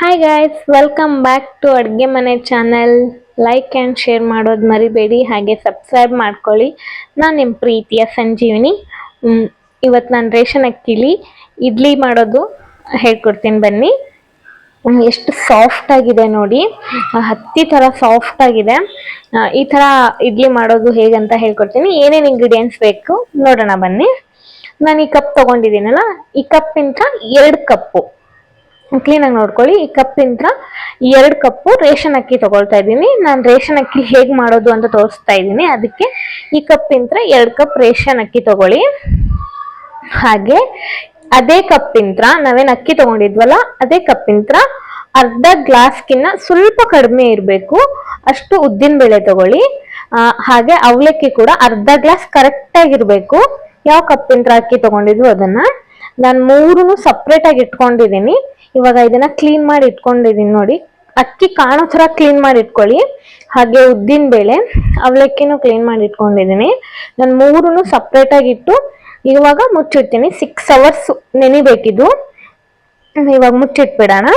Hi guys welcome back to ಅಡುಗೆ ಮನೆ channel like and share ಮಾಡೋದು ಮರಿಬೇಡಿ, ಹಾಗೆ ಸಬ್ಸ್ಕ್ರೈಬ್ ಮಾಡ್ಕೊಳ್ಳಿ. ನಾನು ನಿಮ್ಮ ಪ್ರೀತಿಯ ಸಂಜೀವಿನಿ. ಇವತ್ತು ನಾನು ರೇಷನ್ ಅಕ್ಕಿಲಿ ಇಡ್ಲಿ ಮಾಡೋದು ಹೇಳ್ಕೊಡ್ತೀನಿ ಬನ್ನಿ. ಎಷ್ಟು ಸಾಫ್ಟ್ ಆಗಿದೆ ನೋಡಿ. ಹತ್ತಿ ಥರ ಸಾಫ್ಟ್ ಆಗಿದೆ. ಈ ಥರ ಇಡ್ಲಿ ಮಾಡೋದು ಹೇಗಂತ ಹೇಳ್ಕೊಡ್ತೀನಿ. ಏನೇನು ಇಂಗ್ರೀಡಿಯೆಂಟ್ಸ್ ಬೇಕು ನೋಡೋಣ ಬನ್ನಿ. ನಾನು ಈ ಕಪ್ ತೊಗೊಂಡಿದ್ದೀನಲ್ಲ, ಈ ಕಪ್ಪಿಂತ ಎರಡು ಕಪ್ಪು ಕ್ಲೀನಾಗಿ ನೋಡ್ಕೊಳ್ಳಿ. ಈ ಕಪ್ಪಿಂದ ಎರಡು ಕಪ್ಪು ರೇಷನ್ ಅಕ್ಕಿ ತಗೊಳ್ತಾ ಇದ್ದೀನಿ. ನಾನು ರೇಷನ್ ಅಕ್ಕಿ ಹೇಗೆ ಮಾಡೋದು ಅಂತ ತೋರಿಸ್ತಾ ಇದ್ದೀನಿ. ಅದಕ್ಕೆ ಈ ಕಪ್ಪಿಂದ ಎರಡು ಕಪ್ ರೇಷನ್ ಅಕ್ಕಿ ತಗೊಳ್ಳಿ. ಹಾಗೆ ಅದೇ ಕಪ್ಪಿಂತ್ರ, ನಾವೇನು ಅಕ್ಕಿ ತಗೊಂಡಿದ್ವಲ್ಲ, ಅದೇ ಕಪ್ಪಿಂತ್ರ ಅರ್ಧ ಗ್ಲಾಸ್ಗಿನ್ನ ಸ್ವಲ್ಪ ಕಡಿಮೆ ಇರಬೇಕು. ಅಷ್ಟು ಉದ್ದಿನ ಬೇಳೆ ತಗೊಳ್ಳಿ. ಹಾಗೆ ಅವಲಕ್ಕಿ ಕೂಡ ಅರ್ಧ ಗ್ಲಾಸ್ ಕರೆಕ್ಟಾಗಿರಬೇಕು ಯಾವ ಕಪ್ಪಿಂತ್ರ ಅಕ್ಕಿ ತಗೊಂಡಿದ್ವು ಅದನ್ನು. ನಾನು ಮೂರೂ ಸಪ್ರೇಟಾಗಿ ಇಟ್ಕೊಂಡಿದ್ದೀನಿ. ಇವಾಗ ಇದನ್ನ ಕ್ಲೀನ್ ಮಾಡಿ ಇಟ್ಕೊಂಡಿದ್ದೀನಿ ನೋಡಿ. ಅಕ್ಕಿ ಕಾಣೋ ಥರ ಕ್ಲೀನ್ ಮಾಡಿ ಇಟ್ಕೊಳ್ಳಿ. ಹಾಗೆ ಉದ್ದಿನ ಬೇಳೆ ಅವಲಕ್ಕಿನೂ ಕ್ಲೀನ್ ಮಾಡಿ ಇಟ್ಕೊಂಡಿದ್ದೀನಿ ನಾನು ಮೂರೂ ಸಪ್ರೇಟ್ ಇಟ್ಟು ಇವಾಗ ಮುಚ್ಚಿಡ್ತೀನಿ. ಸಿಕ್ಸ್ ಅವರ್ಸ್ ನೆನಿಬೇಕಿದ್ದು ಇವಾಗ ಮುಚ್ಚಿಟ್ಬಿಡೋಣ.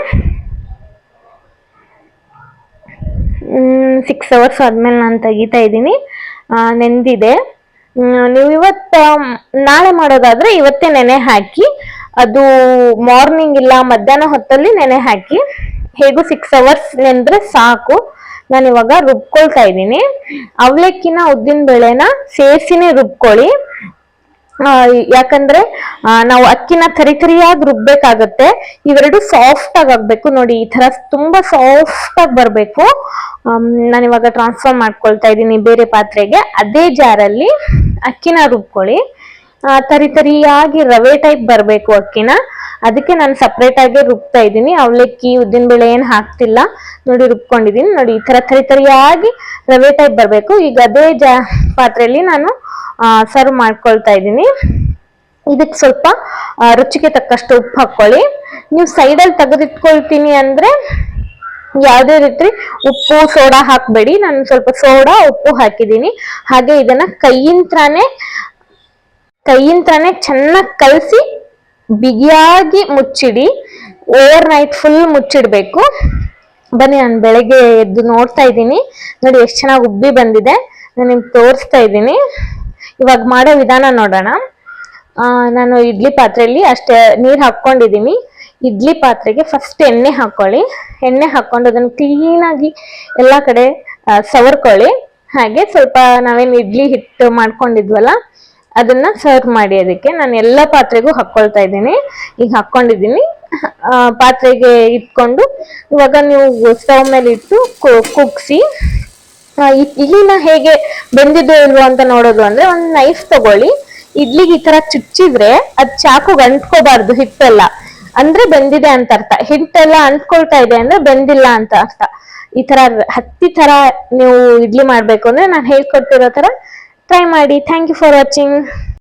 ಸಿಕ್ಸ್ ಅವರ್ಸ್ ಆದ್ಮೇಲೆ ನಾನು ತೆಗಿತಾ ಇದ್ದೀನಿ. ನೆಂದಿದೆ. ನೀವು ಇವತ್ತು, ನಾಳೆ ಮಾಡೋದಾದ್ರೆ ಇವತ್ತೇ ನೆನೆ ಹಾಕಿ ಅದು ಮಾರ್ನಿಂಗ್ ಇಲ್ಲ, ಮಧ್ಯಾಹ್ನ ಹೊತ್ತಲ್ಲಿ ನೆನೆ ಹಾಕಿ, ಹೇಗೂ ಸಿಕ್ಸ್ ಅವರ್ಸ್ ನೆಂದ್ರೆ ಸಾಕು. ನಾನು ಇವಾಗ ರುಬ್ಕೊಳ್ತಾ ಇದ್ದೀನಿ. ಅವಲಕ್ಕಿನ, ಉದ್ದಿನ ಬೇಳೆನ ಸೇರಿಸಿನೇ ರುಬ್ಕೊಳ್ಳಿ. ಯಾಕಂದ್ರೆ ನಾವು ಅಕ್ಕಿನ ತರಿ ತರಿಯಾಗಿ ರುಬ್ಬೇಕಾಗತ್ತೆ. ಇವೆರಡು ಸಾಫ್ಟ್ ಆಗಿ ಆಗ್ಬೇಕು. ನೋಡಿ, ಈ ತರ ತುಂಬಾ ಸಾಫ್ಟ್ ಆಗಿ ಬರ್ಬೇಕು. ನಾನು ಇವಾಗ ಟ್ರಾನ್ಸ್ಫರ್ ಮಾಡ್ಕೊಳ್ತಾ ಇದ್ದೀನಿ ಬೇರೆ ಪಾತ್ರೆಗೆ. ಅದೇ ಜಾರಲ್ಲಿ ಅಕ್ಕಿನ ರುಬ್ಕೊಳ್ಳಿ. ತರಿ ತರಿಯಾಗಿ ರವೆ ಟೈಪ್ ಬರಬೇಕು ಅಕ್ಕಿನ. ಅದಕ್ಕೆ ನಾನು ಸಪ್ರೇಟ್ ಆಗಿ ರುಬ್ತಾ ಇದ್ದೀನಿ. ಅವಲಕ್ಕಿ, ಉದ್ದಿನ ಬೇಳೆ ಏನು ಹಾಕ್ತಿಲ್ಲ. ನೋಡಿ ರುಬ್ಕೊಂಡಿದ್ದೀನಿ ನೋಡಿ, ಈ ಥರ ತರಿ ತರಿಯಾಗಿ ರವೆ ಟೈಪ್ ಬರಬೇಕು. ಈಗ ಅದೇ ಜಾ ಪಾತ್ರೆಯಲ್ಲಿ ನಾನು ಸರ್ವ್ ಮಾಡ್ಕೊಳ್ತಾ ಇದ್ದೀನಿ. ಇದಕ್ಕೆ ಸ್ವಲ್ಪ ರುಚಿಗೆ ತಕ್ಕಷ್ಟು ಉಪ್ಪು ಹಾಕ್ಕೊಳ್ಳಿ. ನೀವು ಸೈಡಲ್ಲಿ ತೆಗೆದಿಟ್ಕೊಳ್ತೀನಿ ಅಂದ್ರೆ ಯಾವುದೇ ರೀತಿ ಉಪ್ಪು, ಸೋಡಾ ಹಾಕಬೇಡಿ. ನಾನು ಸ್ವಲ್ಪ ಸೋಡಾ, ಉಪ್ಪು ಹಾಕಿದ್ದೀನಿ. ಹಾಗೆ ಇದನ್ನ ಕೈಯಿಂತ್ರನೇ ಕೈಯಿಂತ್ರನೇ ಚೆನ್ನಾಗಿ ಕಲಸಿ, ಬಿಗಿಯಾಗಿ ಮುಚ್ಚಿಡಿ ಓವರ್ ನೈಟ್ ಫುಲ್ ಮುಚ್ಚಿಡಬೇಕು. ಬನ್ನಿ, ನಾನು ಬೆಳಗ್ಗೆ ಎದ್ದು ನೋಡ್ತಾ ಇದ್ದೀನಿ. ನೋಡಿ, ಎಷ್ಟು ಚೆನ್ನಾಗಿ ಉಬ್ಬಿ ಬಂದಿದೆ. ನಾನು ನಿಮ್ಗೆ ತೋರಿಸ್ತಾ ಇದ್ದೀನಿ. ಇವಾಗ ಮಾಡೋ ವಿಧಾನ ನೋಡೋಣ. ನಾನು ಇಡ್ಲಿ ಪಾತ್ರೆಯಲ್ಲಿ ಅಷ್ಟೇ ನೀರು ಹಾಕ್ಕೊಂಡಿದ್ದೀನಿ. ಇಡ್ಲಿ ಪಾತ್ರೆಗೆ ಫಸ್ಟ್ ಎಣ್ಣೆ ಹಾಕೊಳ್ಳಿ. ಎಣ್ಣೆ ಹಾಕ್ಕೊಂಡು ಅದನ್ನು ಕ್ಲೀನಾಗಿ ಎಲ್ಲ ಕಡೆ ಸವರ್ಕೊಳ್ಳಿ. ಹಾಗೆ ಸ್ವಲ್ಪ ನಾವೇನು ಇಡ್ಲಿ ಹಿಟ್ಟು ಮಾಡ್ಕೊಂಡಿದ್ವಲ್ಲ ಅದನ್ನ ಸರ್ವ್ ಮಾಡಿ ಅದಕ್ಕೆ ನಾನು ಎಲ್ಲ ಪಾತ್ರೆಗೂ ಹಾಕೊಳ್ತಾ ಇದ್ದೀನಿ. ಈಗ ಹಾಕೊಂಡಿದ್ದೀನಿ. ಪಾತ್ರೆಗೆ ಇಟ್ಕೊಂಡು ಇವಾಗ ನೀವು ಸ್ಟವ್ ಮೇಲೆ ಇಟ್ಟು ಕುಗ್ಸಿ. ಇಡ್ಲಿನ ಹೇಗೆ ಬೆಂದಿದ್ದು ಇಲ್ವೋ ಅಂತ ನೋಡೋದು ಅಂದ್ರೆ ಒಂದು ನೈಫ್ ತಗೊಳ್ಳಿ. ಇಡ್ಲಿಗೆ ಈ ತರ ಚುಚ್ಚಿದ್ರೆ ಅದ್ ಚಾಕುಗೆ ಅಂಟ್ಕೋಬಾರ್ದು, ಹಿಟ್ಟೆಲ್ಲ. ಅಂದ್ರೆ ಬೆಂದಿದೆ ಅಂತ ಅರ್ಥ. ಹಿಟ್ಟೆಲ್ಲ ಅಂಟ್ಕೊಳ್ತಾ ಇದೆ ಅಂದ್ರೆ ಬೆಂದಿಲ್ಲ ಅಂತ ಅರ್ಥ. ಈ ತರ ಹತ್ತಿ ತರ ನೀವು ಇಡ್ಲಿ ಮಾಡ್ಬೇಕು ಅಂದ್ರೆ ನಾನು ಹೇಳ್ಕೊಟ್ಟಿರೋ ತರ ಟ್ರೈ ಮಾಡಿ ಥ್ಯಾಂಕ್ ಯು ಫಾರ್ ವಾಚಿಂಗ್